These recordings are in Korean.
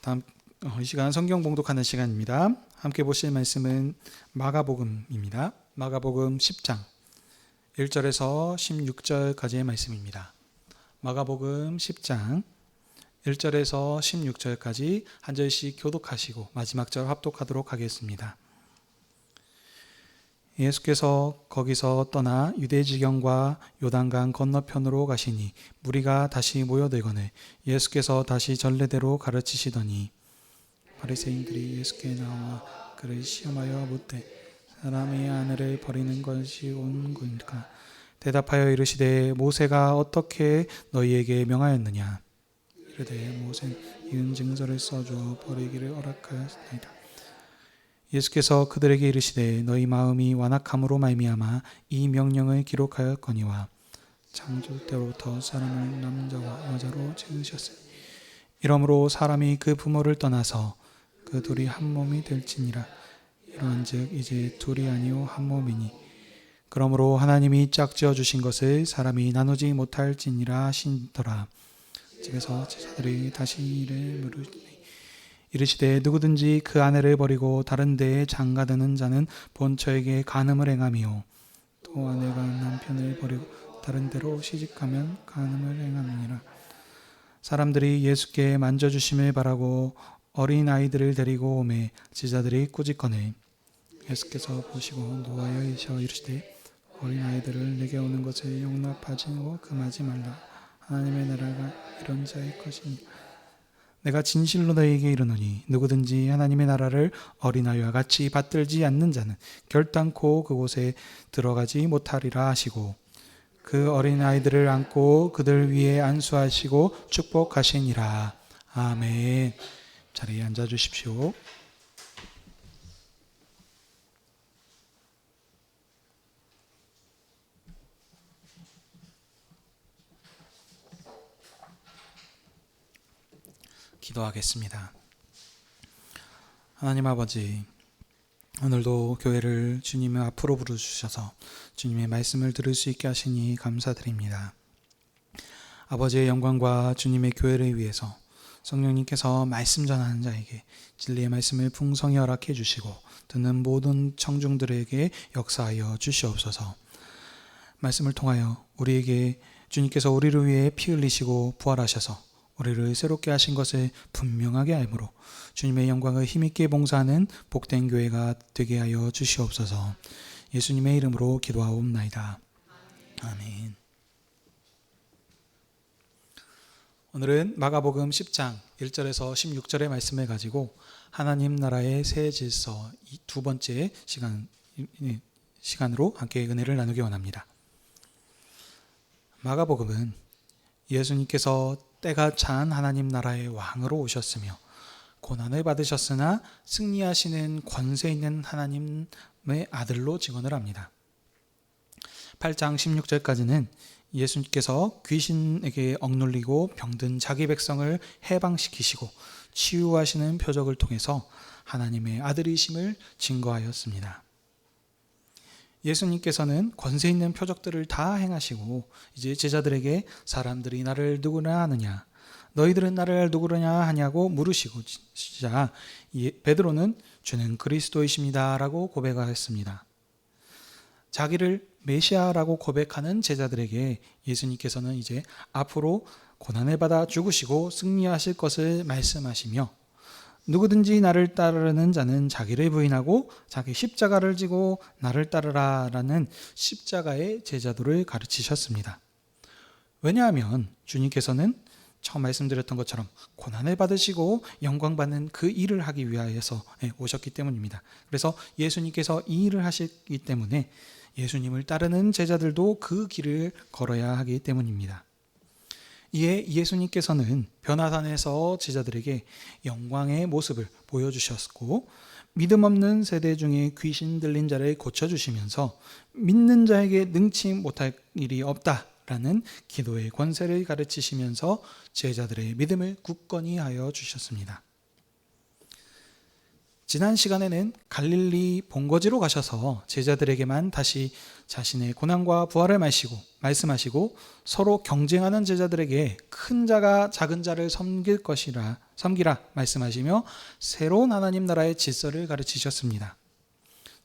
다음 어, 이 시간 성경 봉독하는 시간입니다. 함께 보실 말씀은 마가복음입니다. 마가복음 10장 1절에서 16절까지의 말씀입니다. 마가복음 10장 1절에서 16절까지 한 절씩 교독하시고 마지막 절 합독하도록 하겠습니다. 예수께서 거기서 떠나 유대 지경과 요단강 건너편으로 가시니 무리가 다시 모여들거늘 예수께서 다시 전례대로 가르치시더니 바리새인들이 예수께 나와 그를 시험하여 묻되 사람의 아내를 버리는 것이 옳은가? 대답하여 이르시되 모세가 어떻게 너희에게 명하였느냐? 이르되 모세 이은 증서를 써주어 버리기를 허락하였나이다 예수께서 그들에게 이르시되 너희 마음이 완악함으로 말미암아 이 명령을 기록하였거니와 창조 때로부터 사람을 남자와 여자로 지으셨으니 이러므로 사람이 그 부모를 떠나서 그 둘이 한 몸이 될지니라. 이러한즉 이제 둘이 아니요 한 몸이니 그러므로 하나님이 짝지어 주신 것을 사람이 나누지 못할지니라 하시더라. 집에서 제자들이 다시 이를 물으니 이르시되 누구든지 그 아내를 버리고 다른 데에 장가드는 자는 본처에게 간음을 행하며 또 아내가 남편을 버리고 다른 데로 시집가면 간음을 행함이니라. 사람들이 예수께 만져주심을 바라고 어린 아이들을 데리고 오매 제자들이 꾸짖거늘 예수께서 보시고 노하여 이셔 이르시되 어린 아이들을 내게 오는 것을 용납하지 고 금하지 말라. 하나님의 나라가 이런 자의 것이니 내가 진실로 너희에게 이르노니 누구든지 하나님의 나라를 어린아이와 같이 받들지 않는 자는 결단코 그곳에 들어가지 못하리라 하시고 그 어린아이들을 안고 그들 위에 안수하시고 축복하시니라. 아멘. 자리에 앉아 주십시오 기도하겠습니다. 하나님 아버지, 오늘도 교회를 주님의 앞으로 부르주셔서 주님의 말씀을 들을 수 있게 하시니 감사드립니다. 아버지의 영광과 주님의 교회를 위해서 성령님께서 말씀 전하는 자에게 진리의 말씀을 풍성히 허락해 주시고 듣는 모든 청중들에게 역사하여 주시옵소서. 말씀을 통하여 우리에게 주님께서 우리를 위해 피 흘리시고 부활하셔서 우리를 새롭게 하신 것을 분명하게 알므로 주님의 영광을 힘있게 봉사하는 복된 교회가 되게 하여 주시옵소서. 예수님의 이름으로 기도하옵나이다. 아멘. 오늘은 마가복음 10장 1절에서 16절의 말씀을 가지고 하나님 나라의 새 질서 두 번째 시간 시간으로 함께 은혜를 나누기 원합니다. 마가복음은 예수님께서 때가 찬 하나님 나라의 왕으로 오셨으며 고난을 받으셨으나 승리하시는 권세 있는 하나님의 아들로 증언을 합니다. 8장 16절까지는 예수님께서 귀신에게 억눌리고 병든 자기 백성을 해방시키시고 치유하시는 표적을 통해서 하나님의 아들이심을 증거하였습니다. 예수님께서는 권세 있는 표적들을 다 행하시고 이제 제자들에게 사람들이 나를 누구나 하느냐 너희들은 나를 누구냐 하냐고 물으시고 자 베드로는 주는 그리스도이십니다라고 고백하였습니다. 자기를 메시아라고 고백하는 제자들에게 예수님께서는 이제 앞으로 고난을 받아 죽으시고 승리하실 것을 말씀하시며 누구든지 나를 따르는 자는 자기를 부인하고 자기 십자가를 지고 나를 따르라라는 십자가의 제자도를 가르치셨습니다. 왜냐하면 주님께서는 처음 말씀드렸던 것처럼 고난을 받으시고 영광 받는 그 일을 하기 위하여서 예, 오셨기 때문입니다. 그래서 예수님께서 이 일을 하시기 때문에 예수님을 따르는 제자들도 그 길을 걸어야 하기 때문입니다. 이에 예수님께서는 변화산에서 제자들에게 영광의 모습을 보여주셨고 믿음 없는 세대 중에 귀신 들린 자를 고쳐주시면서 믿는 자에게 능치 못할 일이 없다라는 기도의 권세를 가르치시면서 제자들의 믿음을 굳건히 하여 주셨습니다. 지난 시간에는 갈릴리 본거지로 가셔서 제자들에게만 다시 자신의 고난과 부활을 마시고 말씀하시고 서로 경쟁하는 제자들에게 큰 자가 작은 자를 섬길 것이라 섬기라 말씀하시며 새로운 하나님 나라의 질서를 가르치셨습니다.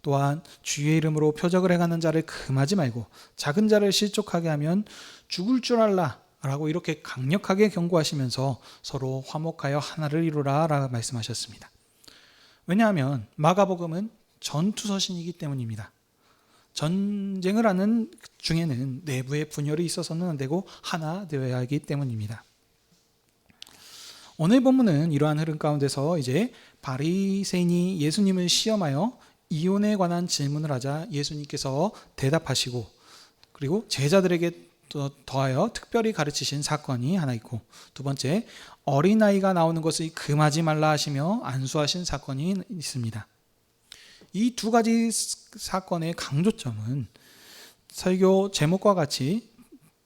또한 주의 이름으로 표적을 행하는 자를 금하지 말고 작은 자를 실족하게 하면 죽을 줄 알라 라고 이렇게 강력하게 경고하시면서 서로 화목하여 하나를 이루라 라 말씀하셨습니다. 왜냐하면 마가복음은 전투서신이기 때문입니다. 전쟁을 하는 중에는 내부의 분열이 있어서는 안 되고 하나 되어야 하기 때문입니다. 오늘 본문은 이러한 흐름 가운데서 이제 바리새인이 예수님을 시험하여 이혼에 관한 질문을 하자 예수님께서 대답하시고 그리고 제자들에게 또 더하여 특별히 가르치신 사건이 하나 있고 두 번째 어린아이가 나오는 것을 금하지 말라 하시며 안수하신 사건이 있습니다. 이 두 가지 사건의 강조점은 설교 제목과 같이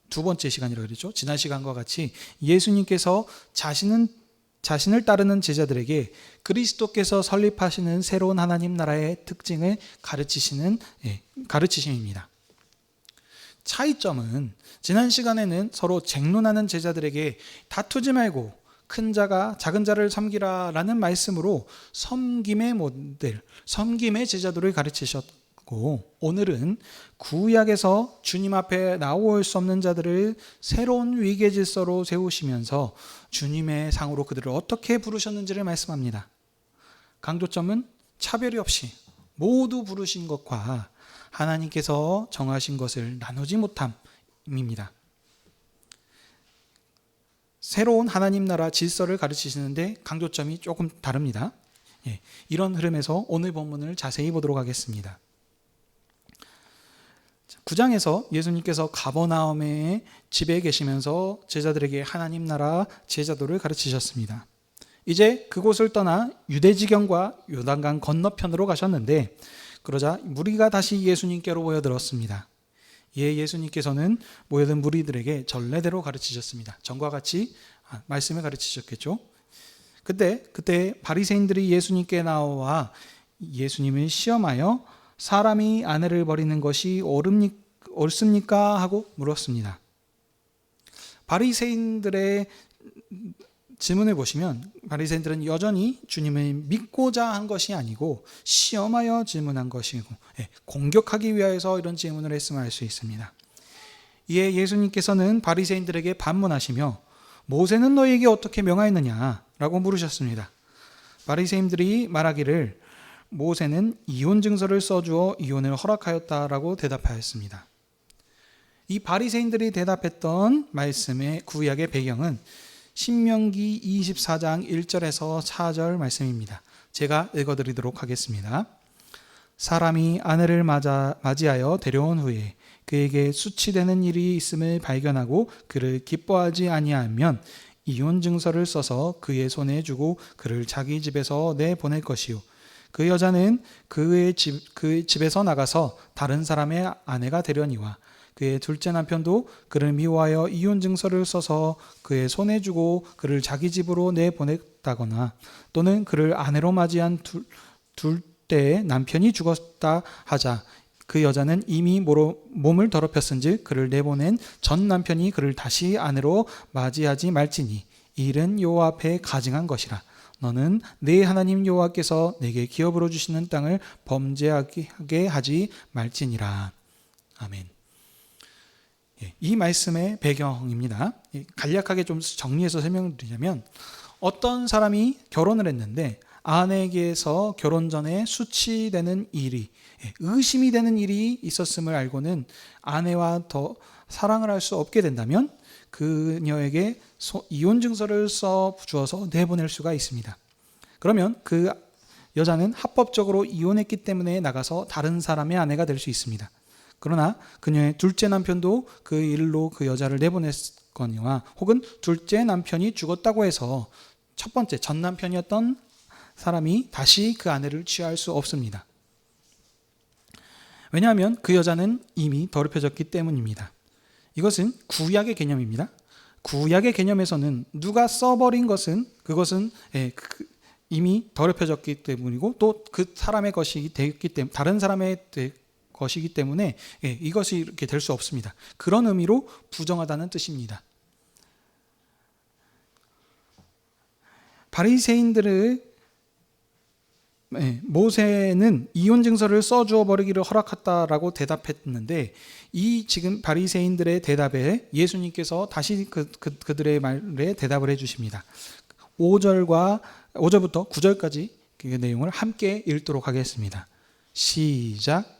두 번째 시간이라고 그랬죠. 지난 시간과 같이 예수님께서 자신은 자신을 따르는 제자들에게 그리스도께서 설립하시는 새로운 하나님 나라의 특징을 가르치시는 예, 가르치심입니다. 차이점은 지난 시간에는 서로 쟁론하는 제자들에게 다투지 말고 큰 자가 작은 자를 섬기라라는 말씀으로 섬김의 모델, 섬김의 제자들을 가르치셨고 오늘은 구약에서 주님 앞에 나올 수 없는 자들을 새로운 위계 질서로 세우시면서 주님의 상으로 그들을 어떻게 부르셨는지를 말씀합니다. 강조점은 차별이 없이 모두 부르신 것과 하나님께서 정하신 것을 나누지 못함입니다. 새로운 하나님 나라 질서를 가르치시는데 강조점이 조금 다릅니다. 예, 이런 흐름에서 오늘 본문을 자세히 보도록 하겠습니다. 9장에서 예수님께서 가버나움의 집에 계시면서 제자들에게 하나님 나라 제자도를 가르치셨습니다. 이제 그곳을 떠나 유대 지경과 요단강 건너편으로 가셨는데 그러자 무리가 다시 예수님께로 모여들었습니다. 예, 예수님께서는 모여든 무리들에게 전례대로 가르치셨습니다. 전과 같이 아, 말씀을 가르치셨겠죠. 그때 그때 바리새인들이 예수님께 나와 예수님을 시험하여 사람이 아내를 버리는 것이 옳습니까 하고 물었습니다. 바리새인들의 질문을 보시면 바리새인들은 여전히 주님을 믿고자 한 것이 아니고 시험하여 질문한 것이고 예, 공격하기 위하여서 이런 질문을 했음을 알 수 있습니다. 이에 예수님께서는 바리새인들에게 반문하시며 모세는 너에게 어떻게 명하였느냐라고 물으셨습니다. 바리새인들이 말하기를 모세는 이혼 증서를 써주어 이혼을 허락하였다라고 대답하였습니다. 이 바리새인들이 대답했던 말씀의 구약의 배경은 신명기 24장 1절에서 4절 말씀입니다. 제가 읽어드리도록 하겠습니다. 사람이 아내를 맞아, 맞이하여 데려온 후에 그에게 수치되는 일이 있음을 발견하고 그를 기뻐하지 아니하면 이혼 증서를 써서 그의 손에 주고 그를 자기 집에서 내보낼 것이요. 그 여자는 그의 집, 그 집에서 나가서 다른 사람의 아내가 되려니와 그의 둘째 남편도 그를 미워하여 이혼 증서를 써서 그의 손에 주고 그를 자기 집으로 내보냈다거나 또는 그를 아내로 맞이한 둘, 둘때 남편이 죽었다 하자 그 여자는 이미 몸을 더럽혔은즉 그를 내보낸 전 남편이 그를 다시 아내로 맞이하지 말지니 이 일은 여호와 앞에 가증한 것이라 너는 내 하나님 여호와께서 내게 기업으로 주시는 땅을 범죄하게 하지 말지니라 아멘. 예, 이 말씀의 배경입니다. 간략하게 좀 정리해서 설명을 드리자면 어떤 사람이 결혼을 했는데 아내에게서 결혼 전에 수치되는 일이 예, 의심이 되는 일이 있었음을 알고는 아내와 더 사랑을 할 수 없게 된다면 그녀에게 이혼 증서를 써 주어서 내보낼 수가 있습니다. 그러면 그 여자는 합법적으로 이혼했기 때문에 나가서 다른 사람의 아내가 될 수 있습니다. 그러나 그녀의 둘째 남편도 그 일로 그 여자를 내보냈거니와 혹은 둘째 남편이 죽었다고 해서 첫 번째 전 남편이었던 사람이 다시 그 아내를 취할 수 없습니다. 왜냐하면 그 여자는 이미 더럽혀졌기 때문입니다. 이것은 구약의 개념입니다. 구약의 개념에서는 누가 써버린 것은 그것은 예, 그, 이미 더럽혀졌기 때문이고 또 그 사람의 것이 되었기 때문에 다른 사람의 되- 것이기 때문에 예, 이것이 이렇게 될 수 없습니다. 그런 의미로 부정하다는 뜻입니다. 바리새인들을 예, 모세는 이혼 증서를 써주어 버리기를 허락했다라고 대답했는데 이 지금 바리새인들의 대답에 예수님께서 다시 그, 그 그들의 말에 대답을 해주십니다. 5절과 5절부터 9절까지 그 내용을 함께 읽도록 하겠습니다. 시작.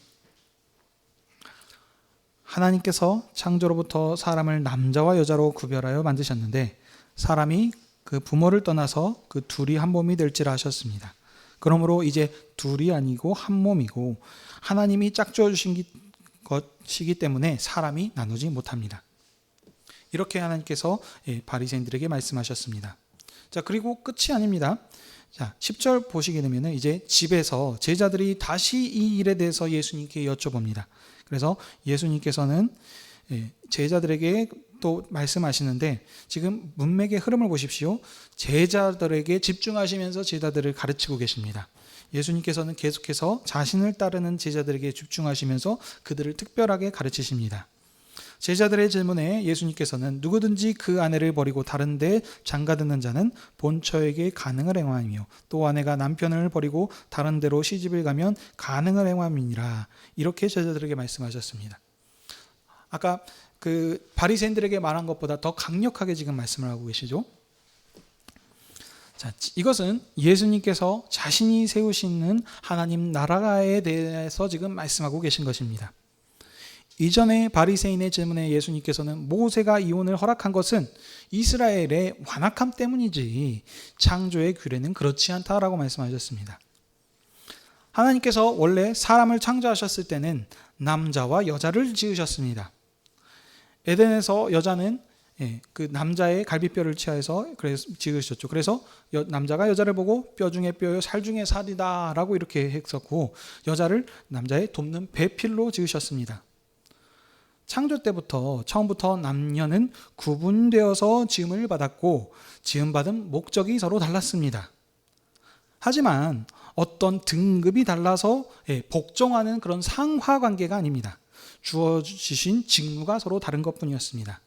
하나님께서 창조로부터 사람을 남자와 여자로 구별하여 만드셨는데 사람이 그 부모를 떠나서 그 둘이 한 몸이 될지라 하셨습니다. 그러므로 이제 둘이 아니고 한 몸이고 하나님이 짝지어 주신 기- 것이기 때문에 사람이 나누지 못합니다. 이렇게 하나님께서 예, 바리새인들에게 말씀하셨습니다. 자, 그리고 끝이 아닙니다. 자, 10절 보시게 되면 이제 집에서 제자들이 다시 이 일에 대해서 예수님께 여쭤봅니다. 그래서 예수님께서는 예, 제자들에게 또 말씀하시는데 지금 문맥의 흐름을 보십시오. 제자들에게 집중하시면서 제자들을 가르치고 계십니다. 예수님께서는 계속해서 자신을 따르는 제자들에게 집중하시면서 그들을 특별하게 가르치십니다. 제자들의 질문에 예수님께서는 누구든지 그 아내를 버리고 다른 데 장가드는 자는 본처에게 가능을 행함이요 또 아내가 남편을 버리고 다른 데로 시집을 가면 가능을 행함이니라 이렇게 제자들에게 말씀하셨습니다. 아까 그 바리새인들에게 말한 것보다 더 강력하게 지금 말씀을 하고 계시죠. 자, 이것은 예수님께서 자신이 세우시는 하나님 나라에 대해서 지금 말씀하고 계신 것입니다. 이전에 바리새인의 질문에 예수님께서는 모세가 이혼을 허락한 것은 이스라엘의 완악함 때문이지 창조의 규례는 그렇지 않다라고 말씀하셨습니다. 하나님께서 원래 사람을 창조하셨을 때는 남자와 여자를 지으셨습니다. 에덴에서 여자는 예, 그 남자의 갈비뼈를 취하여서 그래서 지으셨죠. 그래서 여- 남자가 여자를 보고 뼈 중에 뼈요, 살 중에 살이다라고 이렇게 했었고 여자를 남자의 돕는 배필로 지으셨습니다. 창조 때부터 처음부터 남녀는 구분되어서 지음을 받았고 지음받은 목적이 서로 달랐습니다. 하지만 어떤 등급이 달라서 예, 복종하는 그런 상하 관계가 아닙니다. 주어지신 직무가 서로 다른 것 뿐이었습니다.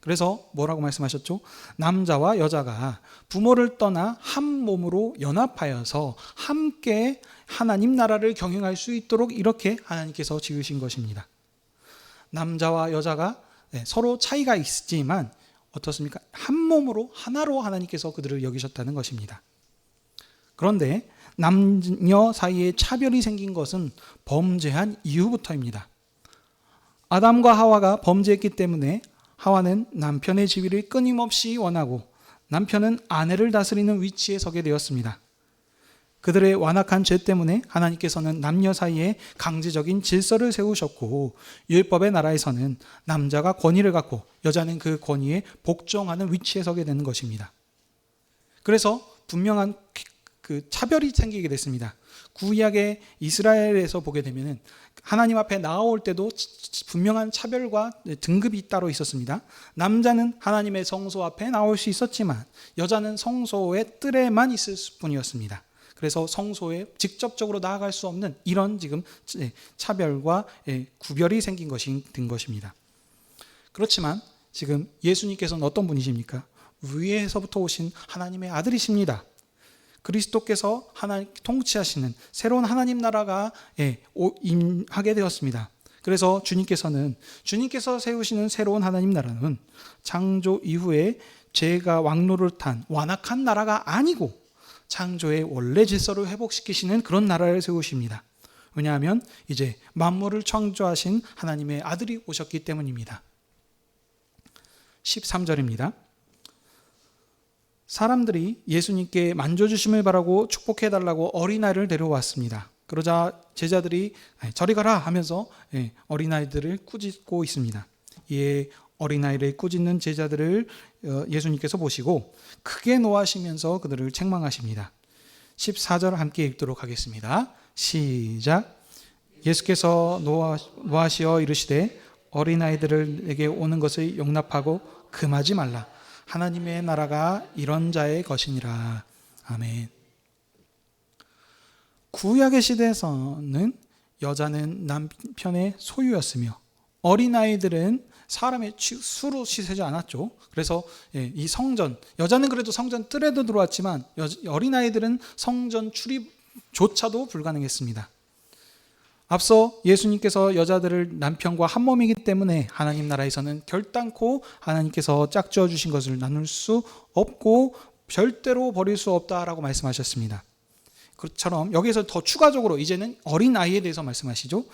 그래서 뭐라고 말씀하셨죠? 남자와 여자가 부모를 떠나 한 몸으로 연합하여서 함께 하나님 나라를 경영할 수 있도록 이렇게 하나님께서 지으신 것입니다. 남자와 여자가 네, 서로 차이가 있지만 어떻습니까? 한 몸으로 하나로 하나님께서 그들을 여기셨다는 것입니다. 그런데 남녀 사이에 차별이 생긴 것은 범죄한 이후부터입니다. 아담과 하와가 범죄했기 때문에 하와는 남편의 지위를 끊임없이 원하고 남편은 아내를 다스리는 위치에 서게 되었습니다. 그들의 완악한 죄 때문에 하나님께서는 남녀 사이에 강제적인 질서를 세우셨고 율법의 나라에서는 남자가 권위를 갖고 여자는 그 권위에 복종하는 위치에 서게 되는 것입니다. 그래서 분명한 그 차별이 생기게 됐습니다. 구약의 이스라엘에서 보게 되면은 하나님 앞에 나올 때도 분명한 차별과 등급이 따로 있었습니다. 남자는 하나님의 성소 앞에 나올 수 있었지만 여자는 성소의 뜰에만 있을 뿐이었습니다. 그래서 성소에 직접적으로 나아갈 수 없는 이런 지금 차별과 구별이 생긴 것이 된 것입니다. 그렇지만 지금 예수님께서는 어떤 분이십니까? 위에서부터 오신 하나님의 아들이십니다. 그리스도께서 하나님 통치하시는 새로운 하나님 나라가 임하게 되었습니다. 그래서 주님께서는 주님께서 세우시는 새로운 하나님 나라는 창조 이후에 죄가 왕노를 탄 완악한 나라가 아니고 창조의 원래 질서를 회복시키시는 그런 나라를 세우십니다. 왜냐하면 이제 만물을 창조하신 하나님의 아들이 오셨기 때문입니다. 13절입니다. 사람들이 예수님께 만져주심을 바라고 축복해달라고 어린아이를 데려왔습니다. 그러자 제자들이 예, 저리 가라 하면서 예, 어린아이들을 꾸짖고 있습니다. 이에 어린아이를 꾸짖는 제자들을 어, 예수님께서 보시고 크게 노하시면서 그들을 책망하십니다. 14절 함께 읽도록 하겠습니다. 시작. 예수께서 노하- 노하시어 이르시되 어린아이들을 내게 오는 것을 용납하고 금하지 말라. 하나님의 나라가 이런 자의 것이니라. 아멘. 구약의 시대에서는 여자는 남편의 소유였으며 어린아이들은 사람의 취- 수로 시세지 않았죠. 그래서 예, 이 성전 여자는 그래도 성전 뜰에도 들어왔지만 여- 어린 아이들은 성전 출입조차도 불가능했습니다. 앞서 예수님께서 여자들을 남편과 한 몸이기 때문에 하나님 나라에서는 결단코 하나님께서 짝지어 주신 것을 나눌 수 없고 절대로 버릴 수 없다라고 말씀하셨습니다. 그처럼 여기서 더 추가적으로 이제는 어린 아이에 대해서 말씀하시죠.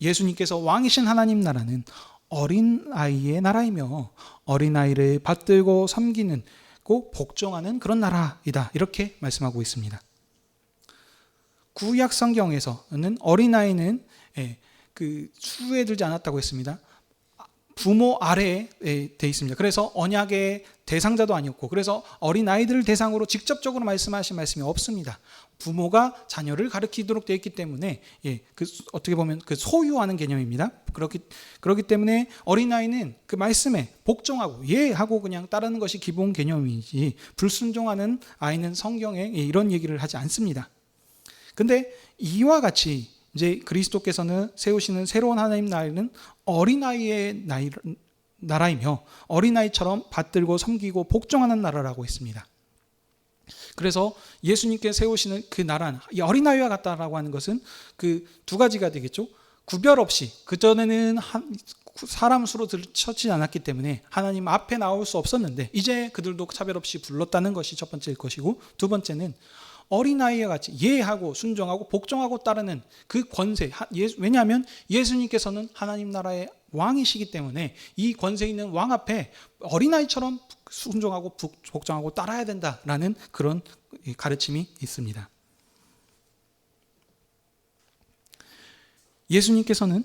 예수님께서 왕이신 하나님 나라는 어린 아이의 나라이며 어린 아이를 받들고 섬기는 고 복종하는 그런 나라이다. 이렇게 말씀하고 있습니다. 구약 성경에서는 어린 아이는 예, 그 수에 들지 않았다고 했습니다. 부모 아래에 돼 있습니다. 그래서 언약의 대상자도 아니었고, 그래서 어린 아이들을 대상으로 직접적으로 말씀하신 말씀이 없습니다. 부모가 자녀를 가르치도록 되어 있기 때문에, 예, 그 어떻게 보면 그 소유하는 개념입니다. 그렇기 그렇기 때문에 어린 아이는 그 말씀에 복종하고 예 하고 그냥 따르는 것이 기본 개념이지 불순종하는 아이는 성경에 예, 이런 얘기를 하지 않습니다. 근데 이와 같이 이제 그리스도께서는 세우시는 새로운 하나님 나라는 어린아이의 나이, 나라이며 어린아이처럼 받들고 섬기고 복종하는 나라라고 했습니다. 그래서 예수님께 세우시는 그 나라는 이 어린아이와 같다라고 하는 것은 그 두 가지가 되겠죠. 구별 없이 그전에는 한 사람 수로 들쳐지 않았기 때문에 하나님 앞에 나올 수 없었는데 이제 그들도 차별 없이 불렀다는 것이 첫 번째일 것이고 두 번째는 어린아이와 같이 예하고 순종하고 복종하고 따르는 그 권세 왜냐하면 예수님께서는 하나님 나라의 왕이시기 때문에 이 권세 있는 왕 앞에 어린아이처럼 순종하고 복- 복종하고 따라야 된다라는 그런 가르침이 있습니다. 예수님께서는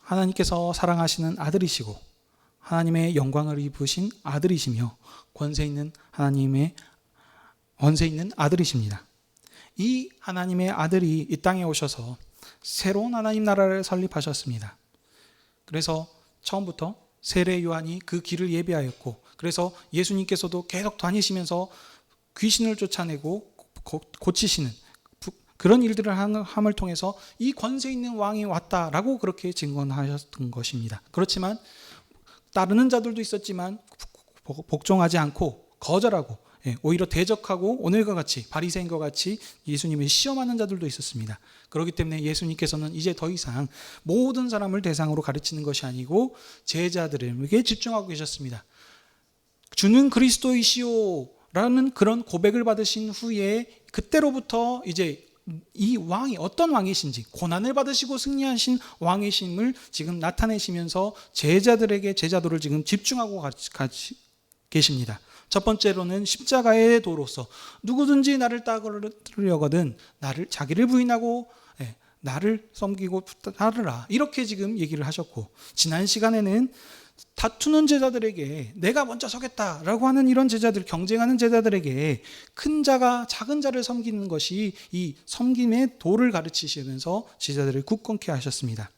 하나님께서 사랑하시는 아들이시고 하나님의 영광을 입으신 아들이시며 권세 있는 하나님의 권세 있는 아들이십니다. 이 하나님의 아들이 이 땅에 오셔서 새로운 하나님 나라를 설립하셨습니다. 그래서 처음부터 세례 요한이 그 길을 예비하였고 그래서 예수님께서도 계속 다니시면서 귀신을 쫓아내고 고- 고치시는 부- 그런 일들을 한- 함을 통해서 이 권세 있는 왕이 왔다라고 그렇게 증언하셨던 것입니다. 그렇지만 따르는 자들도 있었지만 복- 복종하지 않고 거절하고 예, 오히려 대적하고 오늘과 같이 바리새인과 같이 예수님을 시험하는 자들도 있었습니다. 그렇기 때문에 예수님께서는 이제 더 이상 모든 사람을 대상으로 가르치는 것이 아니고 제자들에게 집중하고 계셨습니다. 주는 그리스도이시오라는 그런 고백을 받으신 후에 그때로부터 이제 이 왕이 어떤 왕이신지 고난을 받으시고 승리하신 왕이심을 지금 나타내시면서 제자들에게 제자도를 지금 집중하고 가, 가, 계십니다. 첫 번째로는 십자가의 도로서 누구든지 나를 따르려거든 나를 자기를 부인하고 예, 나를 섬기고 따르라 이렇게 지금 얘기를 하셨고 지난 시간에는 다투는 제자들에게 내가 먼저 서겠다라고 하는 이런 제자들 경쟁하는 제자들에게 큰 자가 작은 자를 섬기는 것이 이 섬김의 도를 가르치시면서 제자들을 굳건케 하셨습니다.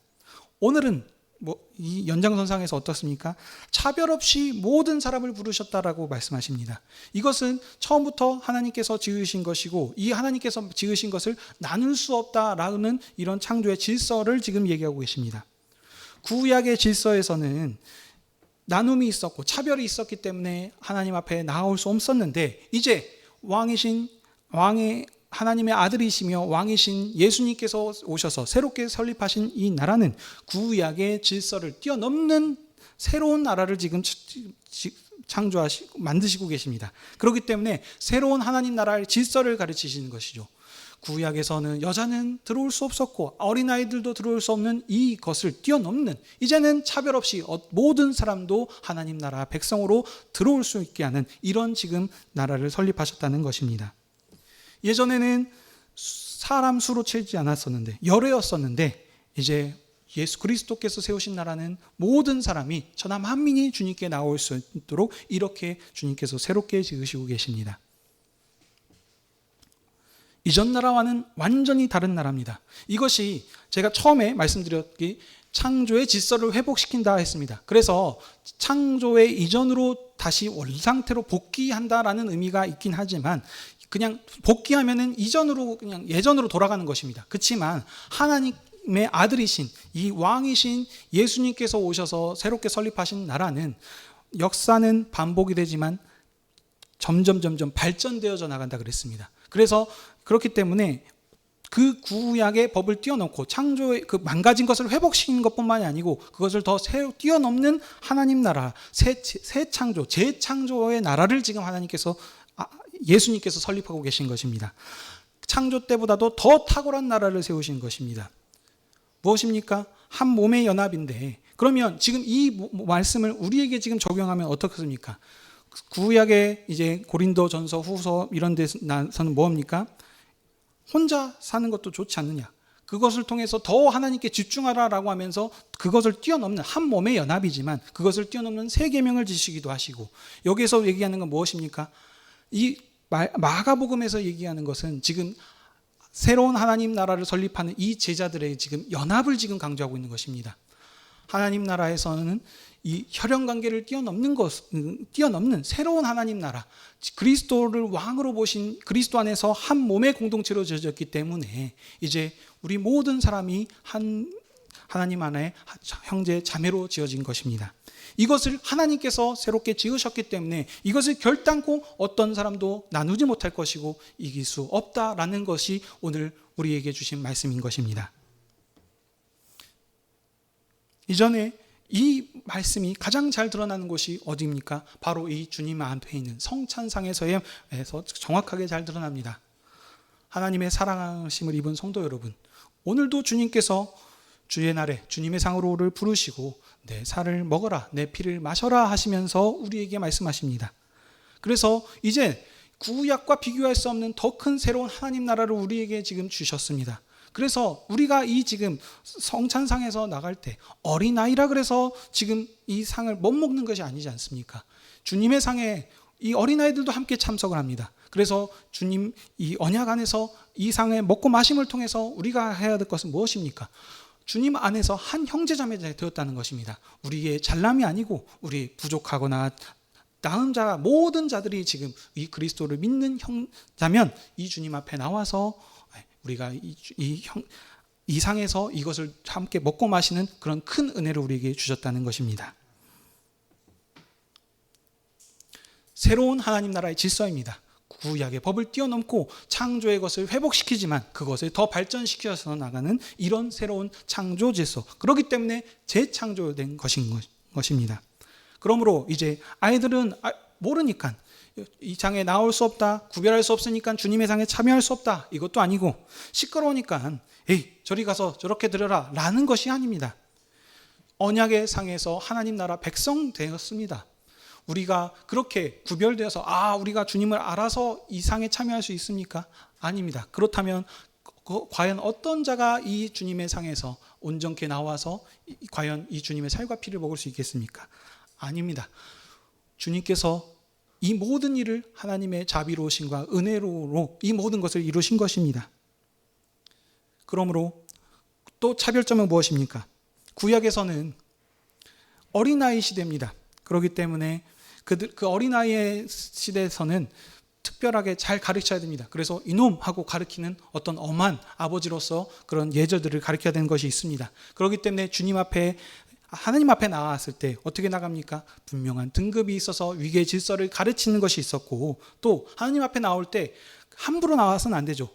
오늘은 뭐 이 연장선상에서 어떻습니까? 차별 없이 모든 사람을 부르셨다라고 말씀하십니다. 이것은 처음부터 하나님께서 지으신 것이고 이 하나님께서 지으신 것을 나눌 수 없다라는 이런 창조의 질서를 지금 얘기하고 계십니다. 구약의 질서에서는 나눔이 있었고 차별이 있었기 때문에 하나님 앞에 나올 수 없었는데 이제 왕이신 왕의 하나님의 아들이시며 왕이신 예수님께서 오셔서 새롭게 설립하신 이 나라는 구약의 질서를 뛰어넘는 새로운 나라를 지금 창조하시고 만드시고 계십니다. 그렇기 때문에 새로운 하나님 나라의 질서를 가르치시는 것이죠. 구약에서는 여자는 들어올 수 없었고 어린아이들도 들어올 수 없는 이 것을 뛰어넘는 이제는 차별 없이 어, 모든 사람도 하나님 나라 백성으로 들어올 수 있게 하는 이런 지금 나라를 설립하셨다는 것입니다. 예전에는 사람 수로 채지 않았었는데 열애였었는데 이제 예수 그리스도께서 세우신 나라는 모든 사람이 천하 만민이 주님께 나올 수 있도록 이렇게 주님께서 새롭게 지으시고 계십니다. 이전 나라와는 완전히 다른 나라입니다. 이것이 제가 처음에 말씀드렸기 창조의 질서를 회복시킨다 했습니다. 그래서 창조의 이전으로 다시 원 상태로 복귀한다라는 의미가 있긴 하지만 그냥 복귀하면은 이전으로 그냥 예전으로 돌아가는 것입니다. 그렇지만 하나님의 아들이신 이 왕이신 예수님께서 오셔서 새롭게 설립하신 나라는 역사는 반복이 되지만 점점 점점 발전되어져 나간다 그랬습니다. 그래서 그렇기 때문에 그 구약의 법을 뛰어넘고 창조의 그 망가진 것을 회복시키는 것뿐만이 아니고 그것을 더 새, 뛰어넘는 하나님 나라 새, 새 창조 재창조의 나라를 지금 하나님께서 아, 예수님께서 설립하고 계신 것입니다. 창조 때보다도 더 탁월한 나라를 세우신 것입니다. 무엇입니까? 한 몸의 연합인데 그러면 지금 이 말씀을 우리에게 지금 적용하면 어떻겠습니까? 구약의 이제 고린도 전서 후서 이런 데서는 뭡니까? 혼자 사는 것도 좋지 않느냐. 그것을 통해서 더 하나님께 집중하라라고 하면서 그것을 뛰어넘는 한 몸의 연합이지만 그것을 뛰어넘는 세 계명을 지시기도 하시고 여기서 얘기하는 건 무엇입니까? 이 마가복음에서 얘기하는 것은 지금 새로운 하나님 나라를 설립하는 이 제자들의 지금 연합을 지금 강조하고 있는 것입니다. 하나님 나라에서는 이 혈연 관계를 뛰어넘는 것, 뛰어넘는 새로운 하나님 나라, 그리스도를 왕으로 보신 그리스도 안에서 한 몸의 공동체로 지어졌기 때문에 이제 우리 모든 사람이 한 하나님 안에 형제 자매로 지어진 것입니다. 이것을 하나님께서 새롭게 지으셨기 때문에 이것을 결단코 어떤 사람도 나누지 못할 것이고 이길 수 없다라는 것이 오늘 우리에게 주신 말씀인 것입니다. 이전에 이 말씀이 가장 잘 드러나는 곳이 어디입니까? 바로 이 주님 앞에 있는 성찬상에서에서 정확하게 잘 드러납니다. 하나님의 사랑하심을 입은 성도 여러분, 오늘도 주님께서 주의 날에 주님의 상으로를 부르시고 내 살을 먹어라, 내 피를 마셔라 하시면서 우리에게 말씀하십니다. 그래서 이제 구약과 비교할 수 없는 더 큰 새로운 하나님 나라를 우리에게 지금 주셨습니다. 그래서 우리가 이 지금 성찬상에서 나갈 때 어린아이라 그래서 지금 이 상을 못 먹는 것이 아니지 않습니까? 주님의 상에 이 어린아이들도 함께 참석을 합니다. 그래서 주님 이 언약 안에서 이 상의 먹고 마심을 통해서 우리가 해야 될 것은 무엇입니까? 주님 안에서 한 형제자매 되었다는 것입니다. 우리의 잘남이 아니고 우리 부족하거나 나은 자 모든 자들이 지금 이 그리스도를 믿는 형자면 이 주님 앞에 나와서 우리가 이, 이, 형, 이 상에서 이것을 함께 먹고 마시는 그런 큰 은혜를 우리에게 주셨다는 것입니다. 새로운 하나님 나라의 질서입니다. 구약의 법을 뛰어넘고 창조의 것을 회복시키지만 그것을 더 발전시켜서 나가는 이런 새로운 창조 질서. 그렇기 때문에 재창조된 것인 것입니다. 그러므로 이제 아이들은 아, 모르니까 이 장에 나올 수 없다. 구별할 수 없으니까 주님의 상에 참여할 수 없다. 이것도 아니고 시끄러우니까 에이 저리 가서 저렇게 들어라 라는 것이 아닙니다. 언약의 상에서 하나님 나라 백성 되었습니다. 우리가 그렇게 구별되어서 아 우리가 주님을 알아서 이 상에 참여할 수 있습니까? 아닙니다. 그렇다면 그, 과연 어떤 자가 이 주님의 상에서 온전케 나와서 과연 이 주님의 살과 피를 먹을 수 있겠습니까? 아닙니다. 주님께서 이 모든 일을 하나님의 자비로우심과 은혜로 이 모든 것을 이루신 것입니다. 그러므로 또 차별점은 무엇입니까? 구약에서는 어린아이 시대입니다. 그렇기 때문에 그들, 그 어린아이의 시대에서는 특별하게 잘 가르쳐야 됩니다. 그래서 이놈 하고 가르치는 어떤 엄한 아버지로서 그런 예절들을 가르쳐야 되는 것이 있습니다. 그렇기 때문에 주님 앞에 하나님 앞에 나왔을 때 어떻게 나갑니까? 분명한 등급이 있어서 위계 질서를 가르치는 것이 있었고 또 하나님 앞에 나올 때 함부로 나와서는 안 되죠.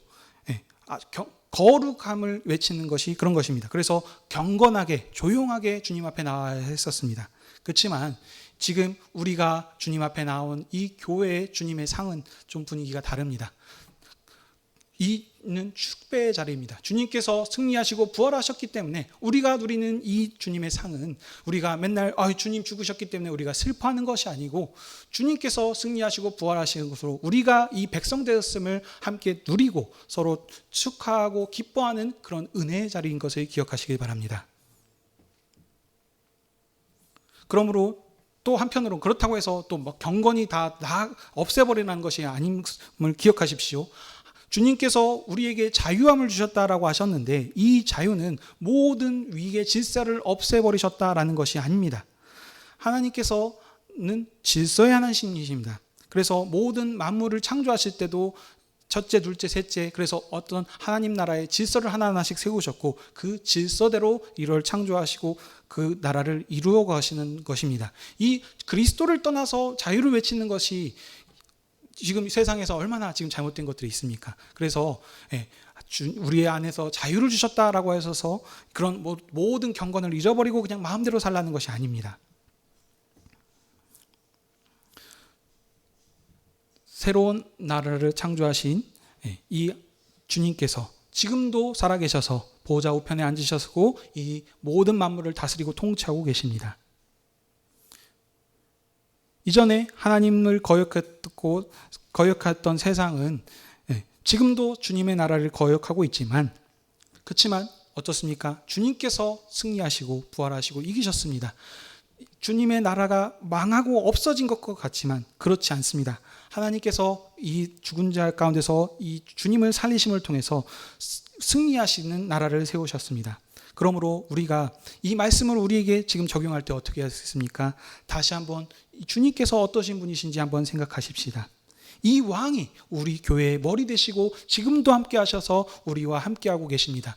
네. 아, 경, 거룩함을 외치는 것이 그런 것입니다. 그래서 경건하게 조용하게 주님 앞에 나와야 했었습니다. 그렇지만 지금 우리가 주님 앞에 나온 이 교회의 주님의 상은 좀 분위기가 다릅니다. 이는 축배의 자리입니다. 주님께서 승리하시고 부활하셨기 때문에 우리가 누리는 이 주님의 상은 우리가 맨날 아, 주님 죽으셨기 때문에 우리가 슬퍼하는 것이 아니고 주님께서 승리하시고 부활하시는 것으로 우리가 이 백성 되었음을 함께 누리고 서로 축하하고 기뻐하는 그런 은혜의 자리인 것을 기억하시길 바랍니다. 그러므로 또 한편으로 그렇다고 해서 또 뭐 경건이 다, 다 없애버리는 것이 아님을 기억하십시오. 주님께서 우리에게 자유함을 주셨다라고 하셨는데 이 자유는 모든 위의 질서를 없애버리셨다라는 것이 아닙니다. 하나님께서는 질서의 하나님이십니다. 그래서 모든 만물을 창조하실 때도 첫째, 둘째, 셋째 그래서 어떤 하나님 나라의 질서를 하나하나씩 세우셨고 그 질서대로 이를 창조하시고 그 나라를 이루어 가시는 것입니다. 이 그리스도를 떠나서 자유를 외치는 것이 지금 세상에서 얼마나 지금 잘못된 것들이 있습니까? 그래서 예, 우리 안에서 자유를 주셨다라고 하셔서 그런 모든 경건을 잃어버리고 그냥 마음대로 살라는 것이 아닙니다. 새로운 나라를 창조하신 예, 이 주님께서 지금도 살아계셔서 보좌 우편에 앉으셨고 이 모든 만물을 다스리고 통치하고 계십니다. 이전에 하나님을 거역했고 거역했던 세상은 예, 지금도 주님의 나라를 거역하고 있지만 그렇지만 어떻습니까? 주님께서 승리하시고 부활하시고 이기셨습니다. 주님의 나라가 망하고 없어진 것 같지만 그렇지 않습니다. 하나님께서 이 죽은 자 가운데서 이 주님을 살리심을 통해서 승리하시는 나라를 세우셨습니다. 그러므로 우리가 이 말씀을 우리에게 지금 적용할 때 어떻게 하겠습니까? 다시 한번 주님께서 어떠신 분이신지 한번 생각하십시다. 이 왕이 우리 교회의 머리 되시고 지금도 함께 하셔서 우리와 함께 하고 계십니다.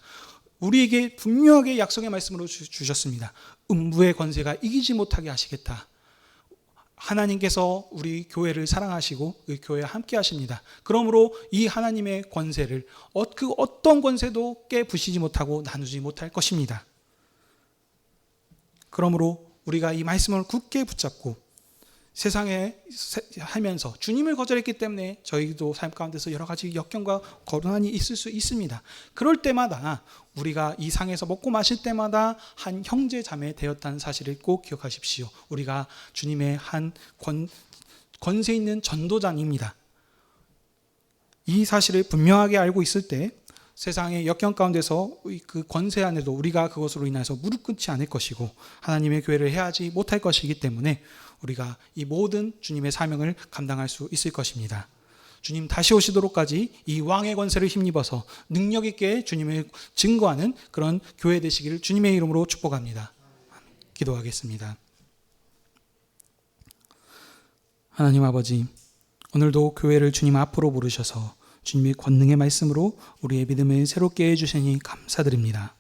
우리에게 분명하게 약속의 말씀으로 주셨습니다. 음부의 권세가 이기지 못하게 하시겠다. 하나님께서 우리 교회를 사랑하시고 그 교회와 함께 하십니다. 그러므로 이 하나님의 권세를 어, 그 어떤 권세도 깨부시지 못하고 나누지 못할 것입니다. 그러므로 우리가 이 말씀을 굳게 붙잡고 세상에 하면서 주님을 거절했기 때문에 저희도 삶 가운데서 여러 가지 역경과 거론이 있을 수 있습니다. 그럴 때마다 우리가 이 상에서 먹고 마실 때마다 한 형제 자매 되었다는 사실을 꼭 기억하십시오. 우리가 주님의 한 권, 권세 있는 전도자입니다. 이 사실을 분명하게 알고 있을 때 세상의 역경 가운데서 그 권세 안에도 우리가 그것으로 인해서 무릎 꿇지 않을 것이고 하나님의 교회를 해야지 못할 것이기 때문에 우리가 이 모든 주님의 사명을 감당할 수 있을 것입니다. 주님 다시 오시도록까지 이 왕의 권세를 힘입어서 능력 있게 주님을 증거하는 그런 교회 되시기를 주님의 이름으로 축복합니다. 기도하겠습니다. 하나님 아버지, 오늘도 교회를 주님 앞으로 부르셔서 주님의 권능의 말씀으로 우리의 믿음을 새롭게 해주시니 감사드립니다.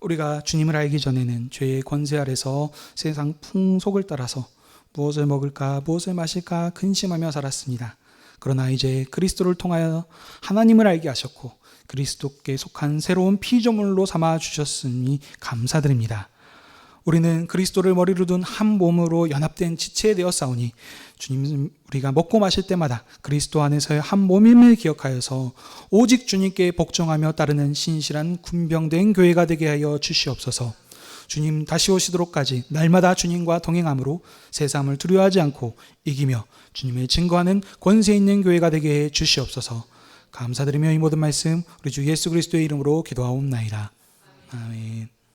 우리가 주님을 알기 전에는 죄의 권세 아래서 세상 풍속을 따라서 무엇을 먹을까, 무엇을 마실까 근심하며 살았습니다. 그러나 이제 그리스도를 통하여 하나님을 알게 하셨고 그리스도께 속한 새로운 피조물로 삼아 주셨으니 감사드립니다. 우리는 그리스도를 머리로 둔 한 몸으로 연합된 지체 되어 싸우니 주님 우리가 먹고 마실 때마다 그리스도 안에서의 한 몸임을 기억하여서 오직 주님께 복종하며 따르는 신실한 군병된 교회가 되게 하여 주시옵소서. 주님 다시 오시도록까지 날마다 주님과 동행함으로 세상을 두려워하지 않고 이기며 주님의 증거하는 권세 있는 교회가 되게 해 주시옵소서. 감사드리며 이 모든 말씀 우리 주 예수 그리스도의 이름으로 기도하옵나이다. 아멘.